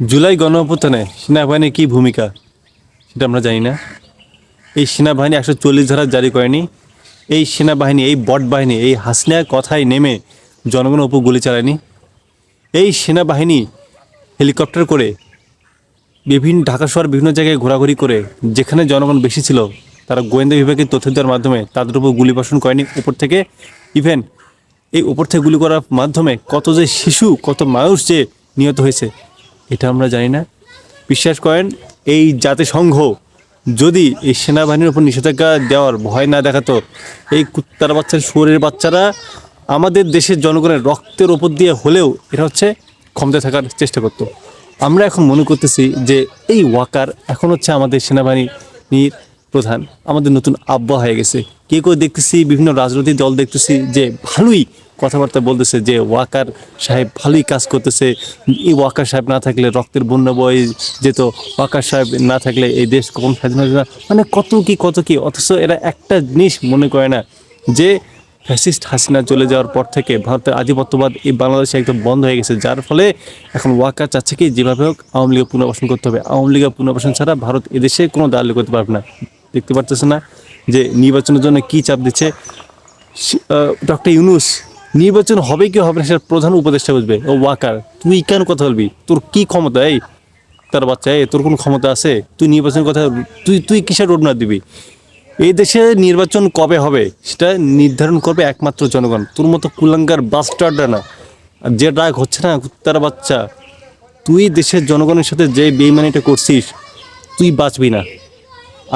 জুলাই গণ অভ্যুত্থানে সেনাবাহিনীর কী ভূমিকা সেটা আমরা জানি না। এই সেনাবাহিনী একশো চল্লিশ ধারা জারি করেনি। এই সেনাবাহিনী, এই বট বাহিনী, এই হাসিনা কথায় নেমে জনগণের উপর গুলি চালায়নি। এই সেনাবাহিনী হেলিকপ্টার করে বিভিন্ন ঢাকা শহর, বিভিন্ন জায়গায় ঘোরাঘুরি করে যেখানে জনগণ বেশি ছিল, তারা গোয়েন্দা বিভাগের তথ্য দেওয়ার মাধ্যমে তাদের উপর গুলি বর্ষণ করেনি। উপর থেকে ইভেন এই উপর থেকে গুলি করার মাধ্যমে কত যে শিশু, কত মানুষ যে নিহত হয়েছে এটা আমরা জানি না। বিশ্বাস করেন, এই জাতিসংঘ যদি এই সেনাবাহিনীর উপর নিষেধাজ্ঞা দেওয়ার ভয় না দেখাতো, এই কুত্তার বাচ্চার শুয়োরের বাচ্চারা আমাদের দেশের জনগণের রক্তের ওপর দিয়ে হলেও এটা হচ্ছে ক্ষমতা থাকার চেষ্টা করতো। আমরা এখন মনে করতেছি যে এই ওয়াকার এখন হচ্ছে আমাদের সেনাবাহিনীর প্রধান, আমাদের নতুন আব্বা হয়ে গেছে। কে কেউ দেখতেছি, বিভিন্ন রাজনৈতিক দল দেখতেছি যে ভালোই কথাবার্তা বলতেছে, যে ওয়াকার সাহেব ভালোই কাজ করতেছে। এই ওয়াকার সাহেব না থাকলে রক্তের বন্যা বয়ে যেত, ওয়াকার সাহেব না থাকলে এই দেশ কখন স্বাধীন না মানে কত কি কত কি, অথচ এরা একটা জিনিস মনে করে না, যে ফ্যাসিস্ট হাসিনা চলে যাওয়ার পর থেকে ভারতের আধিপত্যবাদ এই বাংলাদেশে একদম বন্ধ হয়ে গেছে। যার ফলে এখন ওয়াকার চাচ্ছে কি, যেভাবে হোক আওয়ামী লীগের পুনর্বাসন করতে হবে। আওয়ামী লীগের পুনর্বাসন ছাড়া ভারত এদেশে কোনো দালালি করতে পারবে না। দেখতে পারতেছে না যে নির্বাচনের জন্য কি চাপ দিচ্ছে। ডক্টর ইউনুস, নির্বাচন হবে কি হবে না সেটা প্রধান উপদেষ্টা বুঝবে, ও ওয়াকার। তুই কেন কথা বলবি? তোর কি ক্ষমতা? এই, তার বাচ্চা, এই, তোর কোনো ক্ষমতা আছে? তুই নির্বাচনের কথা, তুই তুই কিসের রোডম্যাপ দিবি? এই দেশে নির্বাচন কবে হবে সেটা নির্ধারণ করবে একমাত্র জনগণ। তোর মতো কুলাঙ্গার বাস্টারটা না। আর যে ডাক হচ্ছে না, তার বাচ্চা, তুই দেশের জনগণের সাথে যে বেইমানিটা করছিস, তুই বাঁচবি না।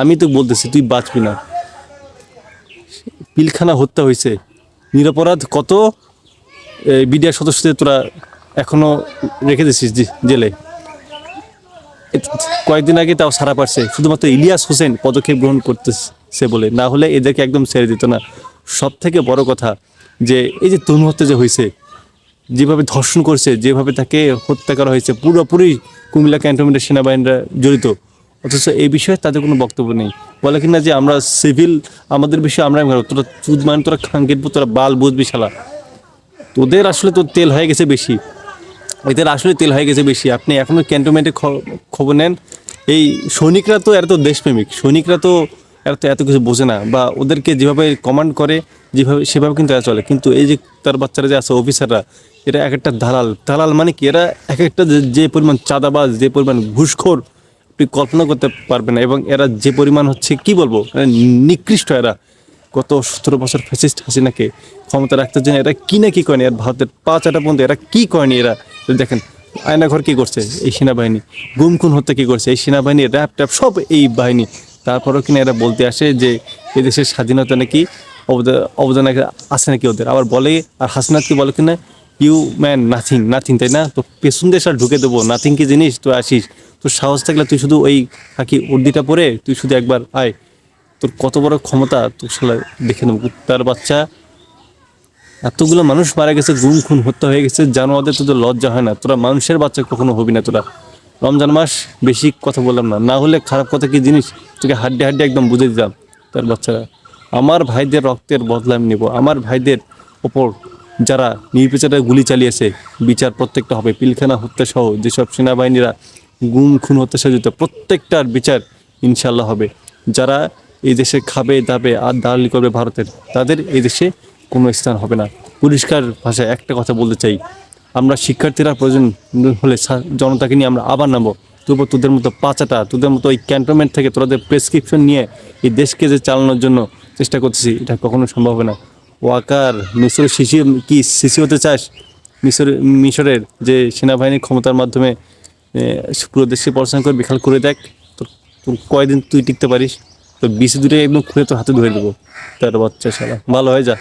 আমি তো বলতেছি, তুই বাঁচবি না। পিলখানা হত্যা হয়েছে। নিরপরাধ কত? বিডিআর সদস্যদের তোরা এখনও রেখে দিছিস জেলে। কয়েকদিন আগে তাও সারা পারছে। শুধুমাত্র ইলিয়াস হোসেন পদক্ষেপ গ্রহণ করতেছে বলে। না হলে এদেরকে একদম ছেড়ে দিত না। সব থেকে বড় কথা যে, এই যে তনু হত্যা যে হয়েছে, যেভাবে ধর্ষণ করছে, যেভাবে তাকে হত্যা করা হয়েছে, পুরোপুরি কুমিল্লা ক্যান্টনমেন্টের সেনাবাহিনীরা জড়িত। অথচ এই বিষয়ে তাদের কোনো বক্তব্য নেই। বলে কিনা যে আমরা সিভিল আমাদের বিষয়ে আমরা তোরা চুদ মানে তোরা খাঙ্কির তোরা বাল বুঝবি শালা। তোদের আসলে তোর তেল হয়ে গেছে বেশি। এদের আসলে তেল হয়ে গেছে বেশি। আপনি এখনও ক্যান্টনমেন্টে খবর নেন। এই সৈনিকরা তো এরা তো দেশপ্রেমিক। সৈনিকরা তো এরা তো এত কিছু বোঝে না। বা ওদেরকে যেভাবে কমান্ড করে, যেভাবে, সেভাবে কিন্তু এরা চলে। কিন্তু এই যে তার বাচ্চারা যে আছে অফিসাররা এরা এক একটা দালাল। দালাল মানে কি? এরা এক একটা যে পরিমাণ চাঁদাবাজ, যে পরিমাণ ঘুষখোর আপনি কল্পনা করতে পারবেন এবং এরা যে পরিমাণ হচ্ছে, কি বলব নিকৃষ্ট এরা। গত সতেরো বছর ফ্যাসিস্ট হাসিনাকে ক্ষমতা রাখতে জন্য এরা কি না কি করেনি আর ভারতের পাঁচ আটা পর্যন্ত এরা কি করেনি এরা? দেখেন, আয়নাঘর কি করছে? এই সেনাবাহিনী। গুম খুন হত্যা কি করছে? এই সেনাবাহিনী র্যাপ ট্যাপ সব এই বাহিনী। তারপরেও কিনা এরা বলতে আসে যে, এদেশের স্বাধীনতা নাকি অবদান অবদান আছে নাকি ওদের? আবার বলে, আর হাসিনাথ কি বলে কিনা? ইউ ম্যান নাথিং নাথিং তাই না? তো পেছন দেশ আর ঢুকে দেবো নাথিং কি জিনিস? তুই আসিস। তোর সাহস থাকলে তুই শুধু ওই খাকি উর্দিটা পরে তুই শুধু একবার আয়। তোর কত বড় ক্ষমতা, তোর শালা দেখে নেব। তার বাচ্চা। এতগুলো মানুষ মারা গেছে, গুম খুন হত্যা হয়ে গেছে জানোয়ারদের তোদের লজ্জা হয় না। তোরা মানুষের বাচ্চা কখনো হবি না তোরা। রমজান মাস বেশি কথা বললাম না। না হলে খারাপ কথা কি জিনিস? তোকে হাড্ডে হাড্ডে একদম বুঝে দিতাম, তার বাচ্চারা। আমার ভাইদের রক্তের বদলা আমি নেব। আমার ভাইদের ওপর যারা নির্বিচারে গুলি চালিয়েছে, বিচার প্রত্যেকটা হবে। পিলখানা হত্যা সহ যেসব সেনাবাহিনীরা গুম, খুন হত্যা সাজিত প্রত্যেকটার বিচার ইনশাল্লাহ হবে। যারা এই দেশে খাবে, দাবে, আর দালালি করবে ভারতের, তাদের এই দেশে কোনো স্থান হবে না। পরিষ্কার ভাষায় একটা কথা বলতে চাই। আমরা শিক্ষার্থীরা প্রয়োজন হলে জনতাকে নিয়ে আমরা আবার নামবো। তবু তোদের মতো পাচাটা, তোদের মতো ওই ক্যান্টনমেন্ট থেকে তোদের প্রেসক্রিপশন নিয়ে এই দেশকে যে চালানোর জন্য চেষ্টা করতেছি, এটা কখনো সম্ভব হবে না। ওয়াকার মিশর শিশি কি শিশি হতে চাস? মিশর, মিশরের যে সেনাবাহিনীর ক্ষমতার মাধ্যমে পুরো দেশে পড়াশোনা করে বিখাল করে দেখ। তোর তোর কয়দিন তুই টিকতে পারিস? তো বিসি দুটো একদম খুলে তোর হাতে ধরে দেবো। তার বাচ্চা সারা ভালো হয়ে যা।